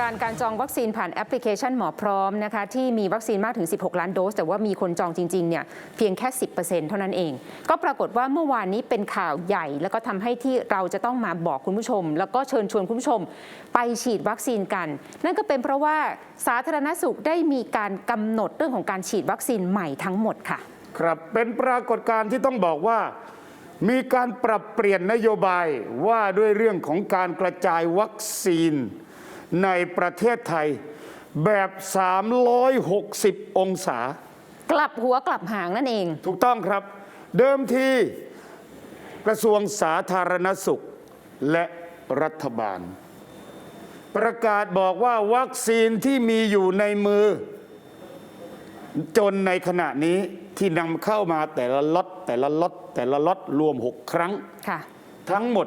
การการจองวัคซีนผ่านแอปพลิเคชันหมอพร้อมนะคะที่มีวัคซีนมากถึง 16 ล้านโดส แต่ว่ามีคนจองจริงๆเนี่ยเพียงแค่ 10%เท่านั้นเอง ก็ปรากฏว่าเมื่อวานนี้เป็นข่าวใหญ่ แล้วก็ทำให้ที่เราจะต้องมาบอกคุณผู้ชม แล้วก็เชิญชวนคุณผู้ชม ไปฉีดวัคซีนกัน นั่นก็เป็นเพราะว่าสาธารณสุขได้มีการกำหนดเรื่องของการฉีดวัคซีนใหม่ทั้งหมดค่ะ ครับเป็นปรากฏการณ์ที่ต้องบอกว่ามีการปรับเปลี่ยนนโยบายว่าด้วยเรื่องของการกระจายวัคซีน ในประเทศไทยแบบ 360 องศา กลับหัวกลับหางนั่นเอง ถูกต้องครับ เดิมทีกระทรวงสาธารณสุขและรัฐบาล ประกาศบอกว่าวัคซีนที่มีอยู่ในมือ จนในขณะนี้ที่นำเข้ามาแต่ละล็อตแต่ละล็อตแต่ละล็อตรวม 6 ครั้งค่ะทั้งหมด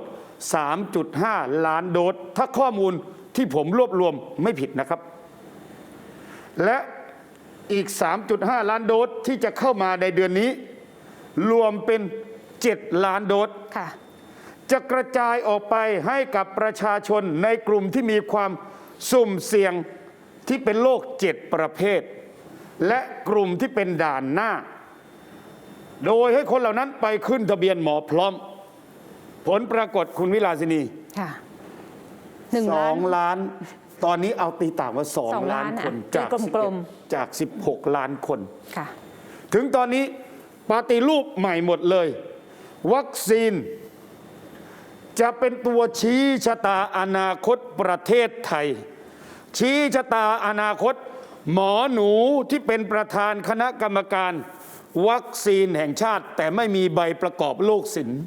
3.5 ล้านโดสถ้าข้อมูล ที่ผมรวบรวมไม่ผิดนะครับ และอีก 3.5 ล้านโดสที่จะเข้ามาในเดือนนี้ รวมเป็น 7 ล้านโดสค่ะจะกระจายออกไปให้กับประชาชนในกลุ่มที่มีความสุ่มเสี่ยงที่เป็นโรคเจ็ดประเภท และกลุ่มที่เป็นด่านหน้า โดยให้คนเหล่านั้นไปขึ้นทะเบียนหมอพร้อม ผลปรากฏคุณวิลาสินีค่ะ หนึ่งสล้าอนงล้าน ตอนนี้เอาตีต่างว่าสองสองล้าล้านนคนอะจากตีกลม11จาก 16 ล้านคน ค่ะ ถึงตอนนี้ปฏิรูปใหม่หมดเลย วัคซีน จะเป็นตัวชี้ชะตาอนาคตประเทศไทย ชี้ชะตาอนาคต หมอหนูที่เป็นประธานคณะกรรมการ วัคซีนแห่งชาติ แต่ไม่มีใบประกอบโรคศิลป์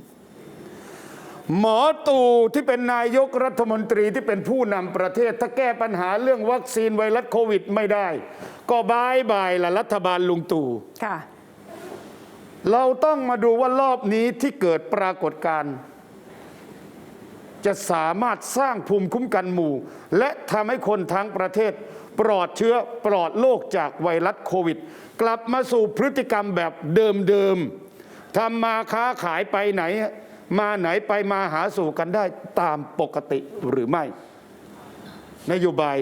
หมอตู่ที่เป็นนายกรัฐมนตรีที่เป็นผู้นำประเทศ ถ้าแก้ปัญหาเรื่องวัคซีนไวรัสโควิดไม่ได้ ก็บายบายละรัฐบาลลุงตู่ค่ะเราต้องมาดูว่ารอบนี้ที่เกิดปรากฏการณ์จะสามารถสร้างภูมิคุ้มกันหมู่ และทำให้คนทั้งประเทศ ปลอดเชื้อปลอดโรคจากไวรัสโควิด กลับมาสู่พฤติกรรมแบบเดิมๆทำมาค้าขายไปไหน มาไหนไปมาหาสู่กันได้ตามปกติหรือไม่ นโยบาย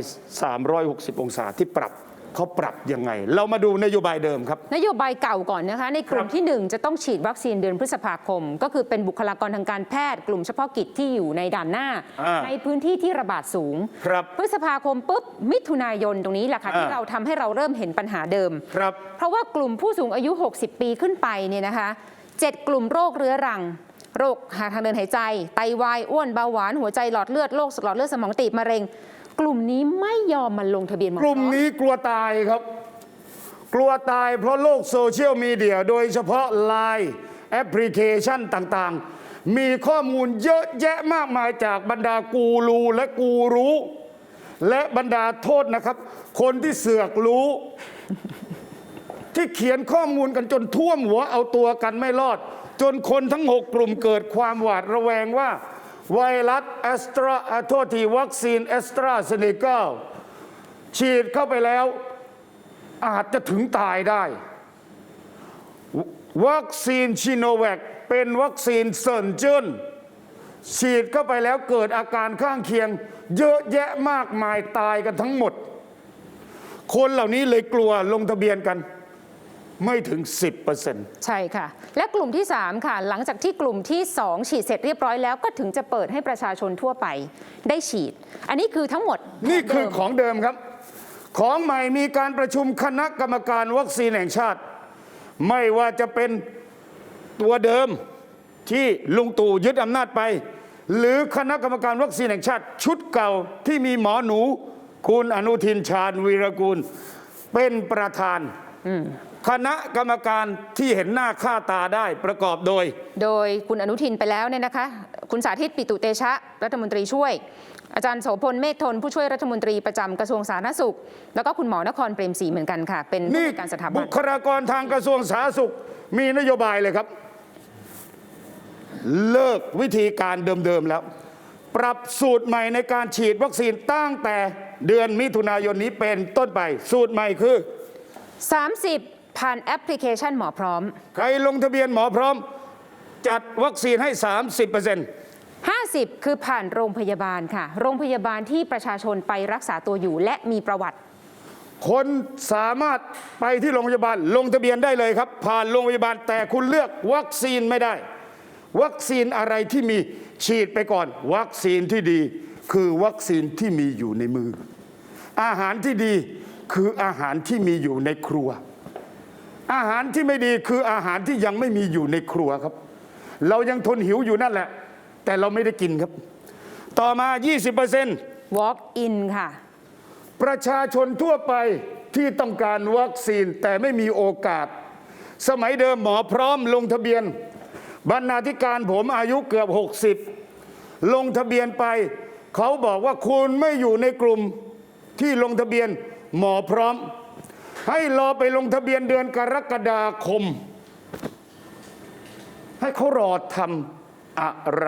360 องศาที่ปรับเขาปรับยังไง เรามาดูนโยบายเดิมครับ นโยบายเก่าก่อนนะคะ ในกลุ่มครับที่ 1 จะต้องฉีดวัคซีนเดือนพฤษภาคม ก็คือเป็นบุคลากรทางการแพทย์ กลุ่มเฉพาะกิจที่อยู่ในด่านหน้าอ่าในพื้นที่ที่ระบาดสูง ครับ พฤษภาคมปุ๊บมิถุนายนตรงนี้แหละค่ะอ่าที่เราทำให้เราเริ่มเห็นปัญหาเดิม ครับ เพราะว่ากลุ่มผู้สูงอายุ 60 ปีขึ้นไปเนี่ยนะคะ 7 กลุ่มโรคเรื้อรัง โรคทางเดินหายใจ ไตวาย อ้วนเบาหวาน หัวใจหลอดเลือด โรคหลอดเลือดสมองตีบมะเร็ง กลุ่มนี้ไม่ยอมมาลงทะเบียนหมอกลุ่มนี้กลัวตายครับ กลัวตายเพราะโลกโซเชียลมีเดียโดยเฉพาะไลน์แอปพลิเคชันต่างๆ มีข้อมูลเยอะแยะมากมายจากบรรดากูรูและกูรู้ และบรรดาโทษนะครับ คนที่เสือกรู้ ที่เขียนข้อมูลกันจนท่วมหัวเอาตัวกันไม่รอด จนคนทั้งหกกลุ่มเกิดความหวาดระแวงว่า ไวรัสแอสตราโทษทีวัคซีนแอสตราเซเนกาฉีดเข้าไปแล้วอาจจะถึงตายได้ วัคซีนชิโนแวคเป็นวัคซีนเซินเจิ้นฉีดเข้าไปแล้วเกิดอาการข้างเคียง เยอะแยะมากมายตายกันทั้งหมด คนเหล่านี้เลยกลัวลงทะเบียนกัน ไม่ถึง 10%ใช่ค่ะ และกลุ่มที่ 3 ค่ะ หลังจากที่กลุ่มที่ 2 ฉีดเสร็จเรียบร้อยแล้วก็ถึงจะเปิดให้ประชาชนทั่วไปได้ฉีด อันนี้คือทั้งหมดนี่คือเดิมของเดิมครับ ของใหม่มีการประชุมคณะกรรมการวัคซีนแห่งชาติ ไม่ว่าจะเป็นตัวเดิมที่ลุงตู่ยึดอำนาจไป หรือคณะกรรมการวัคซีนแห่งชาติ ชุดเก่าที่มีหมอหนู คุณอนุทินชาญวีรกูล เป็นประธาน คณะกรรมการที่เห็นหน้าค่าตาได้ประกอบโดย โดยคุณอนุทินไปแล้วเนี่ยนะคะ คุณสาธิตปิตุเตชะ รัฐมนตรีช่วย อาจารย์โสพลเมธทน ผู้ช่วยรัฐมนตรีประจำกระทรวงสาธารณสุข แล้วก็คุณหมอนครเปรมศรีเหมือนกันค่ะ เป็นผู้นี่ในวยการสถาบับุน คลากรทางกระทรวงสาธารณสุขมีนโยบายเลยครับ เลิกวิธีการเดิม ๆ แล้ว ปรับสูตรใหม่ในการฉีดวัคซีนตั้งแต่เดือนมิถุนายนนี้เป็นต้นไป สูตรใหม่คือ 30 ผ่านแอปพลิเคชันหมอพร้อม ใครลงทะเบียนหมอพร้อม จัดวัคซีนให้ 30% 50 คือผ่านโรงพยาบาลค่ะ โรงพยาบาลที่ประชาชนไปรักษาตัวอยู่และมีประวัติ คนสามารถไปที่โรงพยาบาลลงทะเบียนได้เลยครับ ผ่านโรงพยาบาลแต่คุณเลือกวัคซีนไม่ได้ วัคซีนอะไรที่มีฉีดไปก่อน วัคซีนที่ดี คือวัคซีนที่มีอยู่ในมือ อาหารที่ดีคืออาหารที่มีอยู่ในครัว อาหารที่ไม่ดีคืออาหารที่ยังไม่มีอยู่ในครัวครับ เรายังทนหิวอยู่นั่นแหละ แต่เราไม่ได้กินครับ ต่อมา 20% walk in ค่ะ ประชาชนทั่วไปที่ต้องการวัคซีนแต่ไม่มีโอกาส สมัยเดิมหมอพร้อมลงทะเบียน บรรณาธิการผมอายุเกือบ 60 ลงทะเบียนไป เขาบอกว่าคุณไม่อยู่ในกลุ่มที่ลงทะเบียนหมอพร้อม ให้รอไปลงทะเบียนเดือนกรกฎาคม ให้เขารอทำอะไร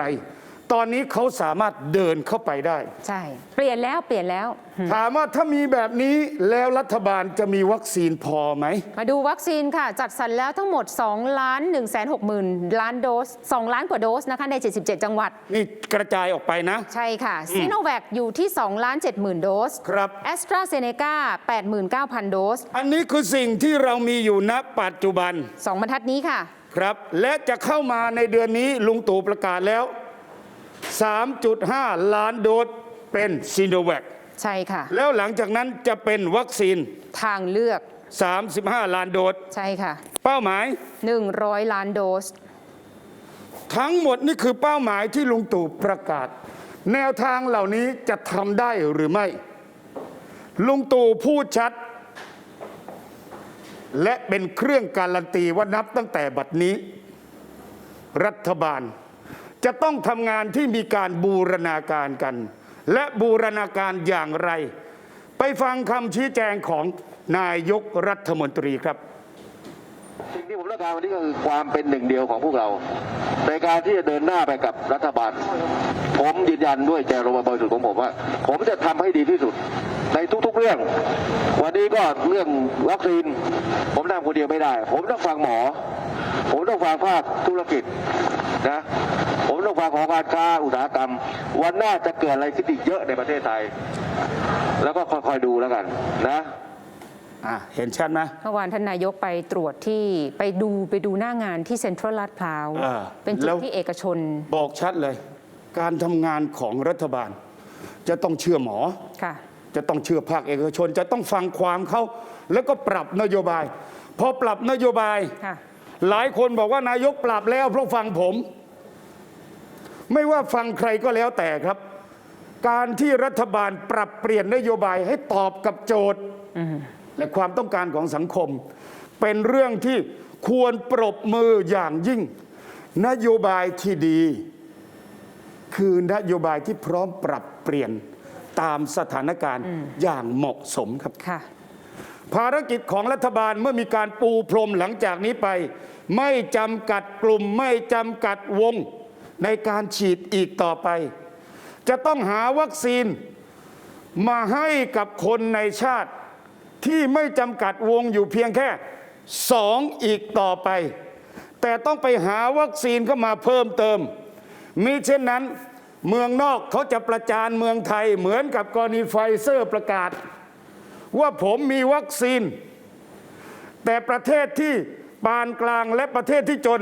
ตอนนี้เขาสามารถเดินเข้าไปได้ ใช่ เปลี่ยนแล้วเปลี่ยนแล้ว ถามว่าถ้ามีแบบนี้แล้วรัฐบาลจะมีวัคซีนพอไหม มาดูวัคซีนค่ะ จัดสรรแล้วทั้งหมด2ล้าน1 6 0 0 0 0 ล้านโดส 2 ล้านกว่าโดสนะคะใน 77 จังหวัด นี่กระจายออกไปนะ ใช่ค่ะซีโนแวคอยู่ที่2ล้าน7 0,000 โดสครับแอสตราเซเนกา89,000 โดส อันนี้คือสิ่งที่เรามีอยู่ณปัจจุบัน 2 บรรทัดนี้ค่ะ ครับ และจะเข้ามาในเดือนนี้ลุงตู่ประกาศแล้ว 3.5 ล้านโดสเป็นซีโนแวคใช่ค่ะ แล้วหลังจากนั้นจะเป็นวัคซีนทางเลือก 35 ล้านโดสใช่ค่ะ เป้าหมาย 100 ล้านโดส ทั้งหมดนี่คือเป้าหมายที่ลุงตู่ประกาศ แนวทางเหล่านี้จะทำได้หรือไม่ ลุงตู่พูดชัด และเป็นเครื่องการันตีว่านับตั้งแต่บัดนี้ รัฐบาล จะต้องทำงานที่มีการบูรณาการกัน และบูรณาการอย่างไร ไปฟังคำชี้แจงของนายกรัฐมนตรีครับสิ่งที่ผมต้องการวันนี้ก็คือความเป็นหนึ่งเดียวของพวกเรา ในการที่จะเดินหน้าไปกับรัฐบาล ผมยืนยันด้วยใจรมบริสุทธิ์ของผมว่า ผมจะทำให้ดีที่สุดในทุกๆเรื่อง วันนี้ก็เรื่องวัคซีน ผมทำคนเดียวไม่ได้ ผมต้องฟังหมอ ผมต้องฟังภาคธุรกิจนะ ผมต้องฟังของการค้าอุตสาหกรรม วันหน้าจะเกิดอะไรขึ้นอีกเยอะในประเทศไทย แล้วก็ค่อยๆดูแล้วกันนะอะเห็นชัดไหมเมื่อวานท่านนายกไปตรวจที่ไปดูไปดูหน้างานที่เซ็นทรัลลาดพร้าวอ่าเป็นจุแล้ดวที่เอกชน บอกชัดเลย การทำงานของรัฐบาล จะต้องเชื่อหมอค่ะจะต้องเชื่อภาคเอกชน จะต้องฟังความเขาแล้วก็ปรับนโยบาย พอปรับนโยบายค่ะหลายคนบอกว่านายกปรับแล้วเพราะฟังผม ไม่ว่าฟังใครก็แล้วแต่ครับ การที่รัฐบาลปรับเปลี่ยนนโยบายให้ตอบกับโจทย์และความต้องการของสังคม เป็นเรื่องที่ควรปรบมืออย่างยิ่ง นโยบายที่ดี คือนโยบายที่พร้อมปรับเปลี่ยนตามสถานการณ์อย่างเหมาะสมครับค่ะภารกิจของรัฐบาลเมื่อมีการปูพรมหลังจากนี้ไป ไม่จำกัดกลุ่มไม่จำกัดวง ในการฉีดอีกต่อไป จะต้องหาวัคซีนมาให้กับคนในชาติที่ไม่จำกัดวงอยู่เพียงแค่สองอีกต่อไป แต่ต้องไปหาวัคซีนเข้ามาเพิ่มเติมมิเช่นนั้นเมืองนอกเขาจะประจานเมืองไทยเหมือนกับกรณีไฟเซอร์ประกาศ ว่าผมมีวัคซีน แต่ประเทศที่ปานกลางและประเทศที่จน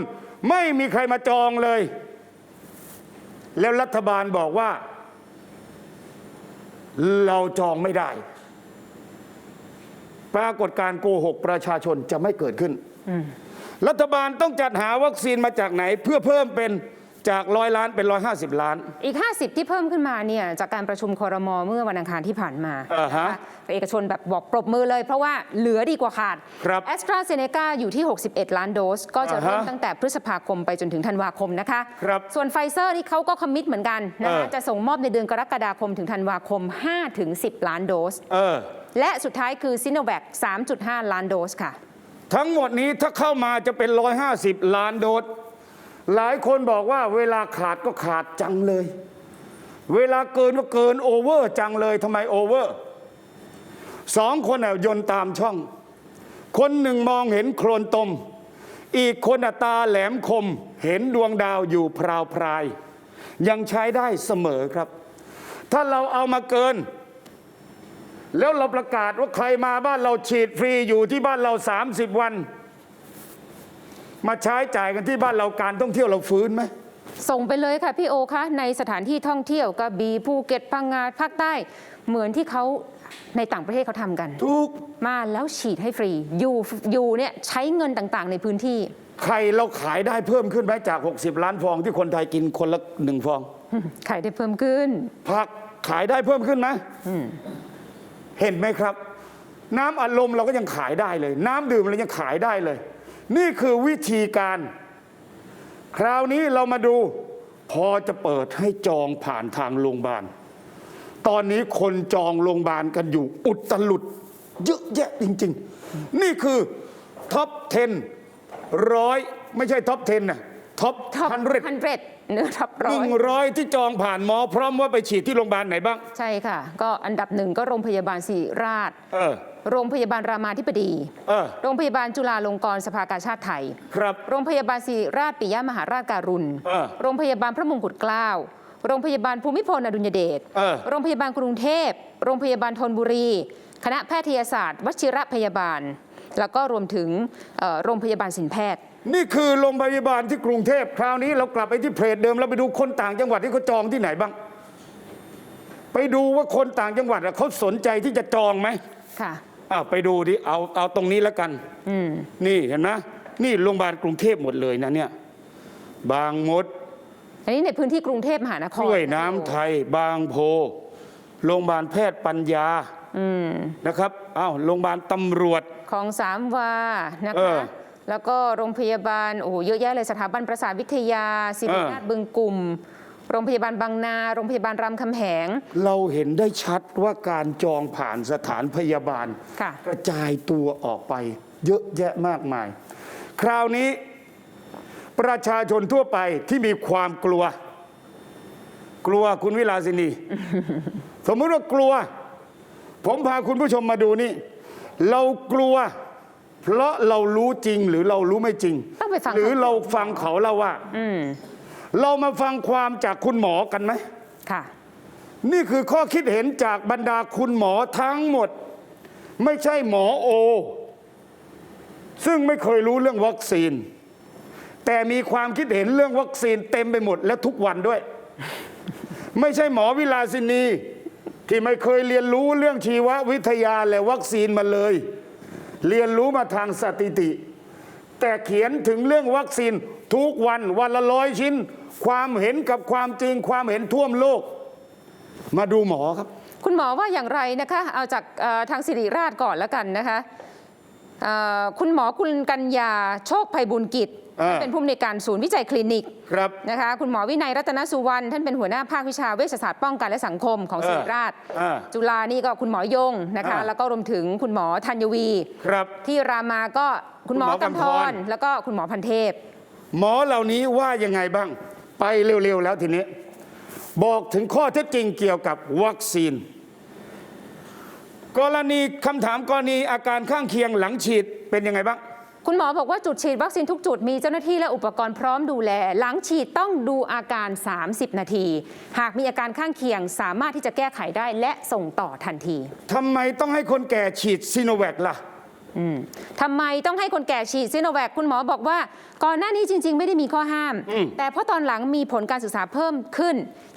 ไม่มีใครมาจองเลย แล้วรัฐบาลบอกว่า เราจองไม่ได้ ปรากฏการณ์โกหกประชาชนจะไม่เกิดขึ้น รัฐบาลต้องจัดหาวัคซีนมาจากไหนเพื่อเพิ่มเป็น จากร้อยล้านเป็นร้อยห้าสิบล้าน อีก 50 ที่เพิ่มขึ้นมาเนี่ยจากการประชุมคอรมอเมื่อวันอังคารที่ผ่านมาอ่าฮะนะคะเอกชนแบบบอกปรบมือเลย เพราะว่าเหลือดีกว่าขาดครับแอสตราเซเนกาอยู่ที่ 61 ล้านโดส ก็จะอ่าฮะเริ่มตั้งแต่พฤษภาคมไปจนถึงธันวาคมนะคะ ครับส่วนไฟเซอร์นี่เขาก็คอมมิตเหมือนกันนะคะเออ จะส่งมอบในเดือนกรกฎาคมถึงธันวาคม 5-10 ล้านโดส เออ และสุดท้ายคือซิโนแวค3.5 ล้านโดสค่ะ ทั้งหมดนี้ถ้าเข้ามาจะเป็น 150 ล้านโดส หลายคนบอกว่าเวลาขาดก็ขาดจังเลย เวลาเกินก็เกินโอเวอร์จังเลยทำไมโอเวอร์สองคนน่ะยนต์ตามช่อง คนหนึ่งมองเห็นโคลนตม อีกคนตาแหลมคมเห็นดวงดาวอยู่พราวพราย ยังใช้ได้เสมอครับ ถ้าเราเอามาเกิน แล้วเราประกาศว่าใครมาบ้านเราฉีดฟรีอยู่ที่บ้านเรา 30 วัน มาใช้จ่ายกันที่บ้านเราการท่องเที่ยวเราฟื้นไหมส่งไปเลยค่ะพี่โอคะในสถานที่ท่องเที่ยวกระบี่ภูเก็ตพังงาภาคใต้ เหมือนที่เขาในต่างประเทศเขาทำกัน ทุกมาแล้วฉีดให้ฟรี อยู่อยู่เนี่ยใช้เงินต่างๆ ในพื้นที่ไข่เราขายได้เพิ่มขึ้นไหมจาก 60 ล้านฟองที่คนไทยกินคนละหนึ่งฟอง ขายได้เพิ่มขึ้น ผักขายได้เพิ่มขึ้นไหมเห็นไหมครับ น้ำอัดลมเราก็ยังขายได้เลย น้ำดื่มเรายังขายได้เลย นี่คือวิธีการ คราวนี้เรามาดู พอจะเปิดให้จองผ่านทางโรงพยาบาล ตอนนี้คนจองโรงพยาบาลกันอยู่อุตลุดเยอะแยะจริง ๆ นี่คือท็อป 10ร้อยไม่ใช่ท็อป 10นะท็อปท็อปฮันเรฮันเรเนื้อท็อปร้หอนึ่งยร้อยที่จองผ่านหมอ พร้อมว่าไปฉีดที่โรงพยาบาลไหนบ้าง ใช่ค่ะ ก็อันดับหนึ่งก็โรงพยาบาลศิริราชเออ โรงพยาบาลรามาธิบดี เออโรงพยาบาลจุฬาลงกรณ์สภากาชาติไทย ครับ โรงพยาบาลศิริราชปิยมหาราชการุณ เออโรงพยาบาลพระมงกุฎเกล้า โรงพยาบาลภูมิพลอดุลยเดช เออ โรงพยาบาลกรุงเทพ โรงพยาบาลธนบุรี คณะแพทยศาสตร์วชิระพยาบาล แล้วก็รวมถึงเอ่อโรงพยาบาลสินแพทย์ นี่คือโรงพยาบาลที่กรุงเทพคราวนี้เรากลับไปที่เพจเดิมแล้วไปดูคนต่างจังหวัดที่เขาจองที่ไหนบ้าง ไปดูว่าคนต่างจังหวัดอะเขาสนใจที่จะจองไหม ค่ะ อ้าวไปดูดิเอาเอาตรงนี้แล้วกันอืมนี่เห็นไหมนี่โรงพยาบาลกรุงเทพหมดเลยนะเนี่ย บางมด อันนี้ในพื้นที่กรุงเทพมหานคกรล้วยน้ำไทย บางโพโรงพยาบาลแพทย์ปัญญาอืมนะครับอ้าวโรงพยาบาลตำรวจของสามวานะเอคะอแล้วก็โรงพยาบาลโอ้โหเยอะแยะเลยสถาบันประสาทวิทยาศิริราชเออบึงกลุ่ม โรงพยาบาลบางนา โรงพยาบาลรามคำแหง เราเห็นได้ชัดว่าการจองผ่านสถานพยาบาล ค่ะ กระจายตัวออกไป เยอะแยะมากมาย คราวนี้ประชาชนทั่วไปที่มีความกลัว กลัวคุณวิลาสินี สมมติว่ากลัว ผมพาคุณผู้ชมมาดูนี่ เรากลัว เพราะเรารู้จริงหรือเรารู้ไม่จริง ต้องไปฟัง หรือเขาเราฟังเขาเล่าว่า อืม เรามาฟังความจากคุณหมอกันไหมค่ะ นี่คือข้อคิดเห็นจากบรรดาคุณหมอทั้งหมด ไม่ใช่หมอโอ ซึ่งไม่เคยรู้เรื่องวัคซีน แต่มีความคิดเห็นเรื่องวัคซีนเต็มไปหมดและทุกวันด้วย ไม่ใช่หมอวิลาสินี ที่ไม่เคยเรียนรู้เรื่องชีววิทยาและวัคซีนมาเลย เรียนรู้มาทางสถิติ แต่เขียนถึงเรื่องวัคซีน ทุกวันวันละร้อยชิ้น ความเห็นกับความจริงความเห็นท่วมโลก มาดูหมอครับ คุณหมอว่าอย่างไรนะคะ เอาจากเอ่อทางสิริราชก่อนแล้วกันนะคะเอ่อคุณหมอคุณกัญญาโชคภัยบุญกิจอ่าท่านเป็นผู้อำนวยการศูนย์วิจัยคลินิกครับนะคะคุณหมอวินัยรัตนสุวรรณท่านเป็นหัวหน้าภาควิชาเวชศาสตร์ป้องกันและสังคมของเออสิริราชอ่าจุฬานี่ก็คุณหมอยงนะคะอ่าแล้วก็รวมถึงคุณหมอธัญวี ครับที่รามาก็คุณหมอคุณหมอกำกำธธรรแล้วก็คุณหมอพันเทพ หมอเหล่านี้ว่ายังไงบ้าง ไปเร็วๆแล้วทีนี้ บอกถึงข้อเท็จจริงเกี่ยวกับวัคซีน กรณีคำถามกรณีอาการข้างเคียงหลังฉีดเป็นยังไงบ้างคุณหมอบอกว่าจุดฉีดวัคซีนทุกจุดมีเจ้าหน้าที่และอุปกรณ์พร้อมดูแล หลังฉีดต้องดูอาการ 30 นาที หากมีอาการข้างเคียงสามารถที่จะแก้ไขได้และส่งต่อทันทีทำไมต้องให้คนแก่ฉีดซีโนแวคล่ะอืม ทำไมต้องให้คนแก่ฉีดซิโนแวคคุณหมอบอกว่า ก่อนหน้านี้จริง ๆ ไม่ได้มีข้อห้ามอืมแต่เพราะตอนหลังมีผลการศึกษาเพิ่มขึ้น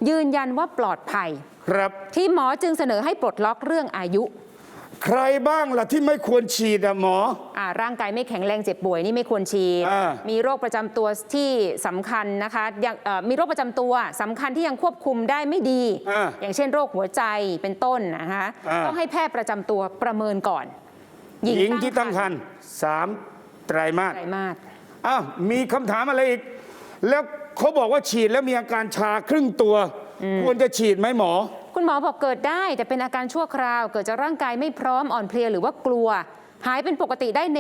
ยืนยันว่าปลอดภัย ครับที่หมอจึงเสนอให้ปลดล็อกเรื่องอายุ ใครบ้างล่ะที่ไม่ควรฉีดอะหมอ อ่าร่างกายไม่แข็งแรงเจ็บป่วยนี่ไม่ควรฉีด อ่ามีโรคประจำตัวที่สำคัญนะคะยังเอ่อมีโรคประจำตัวสำคัญที่ยังควบคุมได้ไม่ดี อ่าอย่างเช่นโรคหัวใจเป็นต้นนะคะอ่า ต้องให้แพทย์ประจำตัวประเมินก่อน หญิงที่ตั้งครรภ์สามไตรมาสไตรมาสอ้าวมีคำถามอะไรอีก แล้วเขาบอกว่าฉีดแล้วมีอาการชาครึ่งตัว ควรจะฉีดไหมหมอ คุณหมอบอกเกิดได้ แต่เป็นอาการชั่วคราว เกิดจากร่างกายไม่พร้อมอ่อนเพลียหรือว่ากลัว หายเป็นปกติได้ใน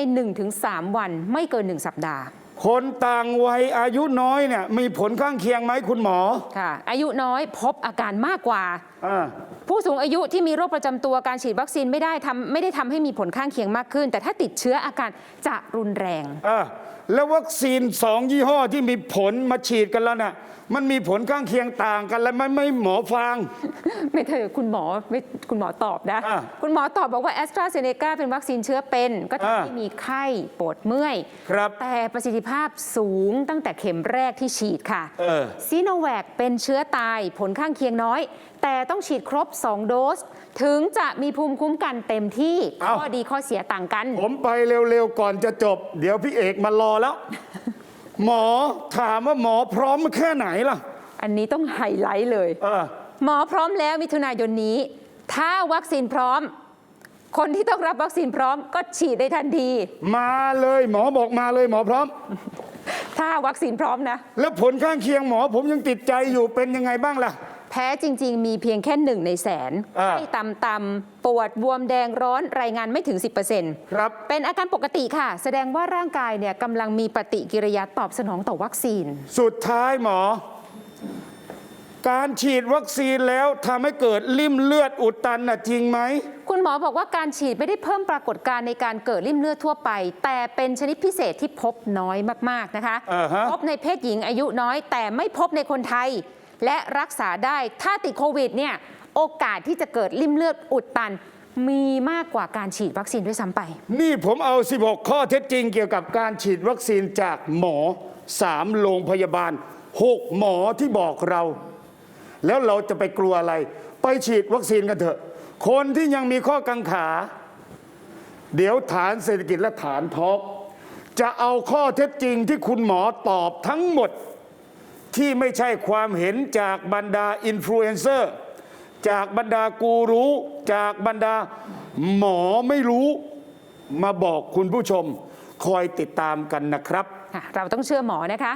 1-3 วัน ไม่เกิน 1 สัปดาห์ คนต่างวัยอายุน้อยเนี่ยมีผลข้างเคียงไหมคุณหมอ ค่ะอายุน้อยพบอาการมากกว่า อ่า ผู้สูงอายุที่มีโรคประจำตัวการฉีดวัคซีนไม่ได้ทำไม่ได้ทำให้มีผลข้างเคียงมากขึ้น แต่ถ้าติดเชื้ออาการจะรุนแรง อ่าแล้ววัคซีนสองยี่ห้อที่มีผลมาฉีดกันแล้วน่ะมันมีผลข้างเคียงต่างกันแล้วไหม่ไม่หมอฟางไม่เถอะคุณหมอไม่คุณหมอตอบนะ อ่าคุณหมอตอบบอกว่าแอสตราเซเนกาเป็นวัคซีนเชื้อเป็น ก็ทำอ่าให้มีไข้ปวดเมื่อย ครับ แต่ประสิทธิภาพสูงตั้งแต่เข็มแรกที่ฉีดค่ะเออ ซีโนแวคเป็นเชื้อตายผลข้างเคียงน้อย แต่ต้องฉีดครบ 2 โดส ถึงจะมีภูมิคุ้มกันเต็มที่ เอ้า ข้อดีข้อเสียต่างกัน ผมไปเร็ว ๆ ก่อนจะจบ เดี๋ยวพี่เอกมารอแล้ว หมอถามว่าหมอพร้อมแค่ไหนล่ะ อันนี้ต้องไฮไลท์เลย เออ หมอพร้อมแล้วมิถุนายนนี้ ถ้าวัคซีนพร้อม คนที่ต้องรับวัคซีนพร้อมก็ฉีดได้ทันที มาเลยหมอบอกมาเลยหมอพร้อม ถ้าวัคซีนพร้อมนะ แล้วผลข้างเคียงหมอผมยังติดใจอยู่เป็นยังไงบ้างล่ะ แพ้จริง ๆ มีเพียงแค่หนึ่งในแสนอ่า ไข้ต่ำๆปวดบวมแดงร้อนรายงานไม่ถึง 10%ครับ เป็นอาการปกติค่ะ แสดงว่าร่างกายเนี่ยกำลังมีปฏิกิริยาตอบสนองต่อวัคซีน สุดท้ายหมอ การฉีดวัคซีนแล้วทำให้เกิดริ่มเลือดอุดตันน่ะจริงไหม คุณหมอบอกว่าการฉีดไม่ได้เพิ่มปรากฏการณ์ในการเกิดริ่มเลือดทั่วไป แต่เป็นชนิดพิเศษที่พบน้อยมาก ๆ นะคะ อ่าฮะ พบในเพศหญิงอายุน้อย แต่ไม่พบในคนไทย และรักษาได้ถ้าติดโควิดเนี่ยโอกาสที่จะเกิดริ่มเลือดอุดตัน มีมากกว่าการฉีดวัคซีนด้วยซ้ำไป นี่ผมเอา 16 ข้อเท็จจริงเกี่ยวกับการฉีดวัคซีนจากหมอ 3 โรงพยาบาล 6 หมอที่บอกเรา แล้วเราจะไปกลัวอะไร ไปฉีดวัคซีนกันเถอะ คนที่ยังมีข้อกังขา เดี๋ยวฐานเศรษฐกิจและฐานทอกจะเอาข้อเท็จจริงที่คุณหมอตอบทั้งหมด ที่ไม่ใช่ความเห็นจากบรรดาอินฟลูเอนเซอร์จากบรรดากูรู้ จากบรรดาหมอไม่รู้มาบอกคุณผู้ชม คอยติดตามกันนะครับ เราต้องเชื่อหมอนะคะ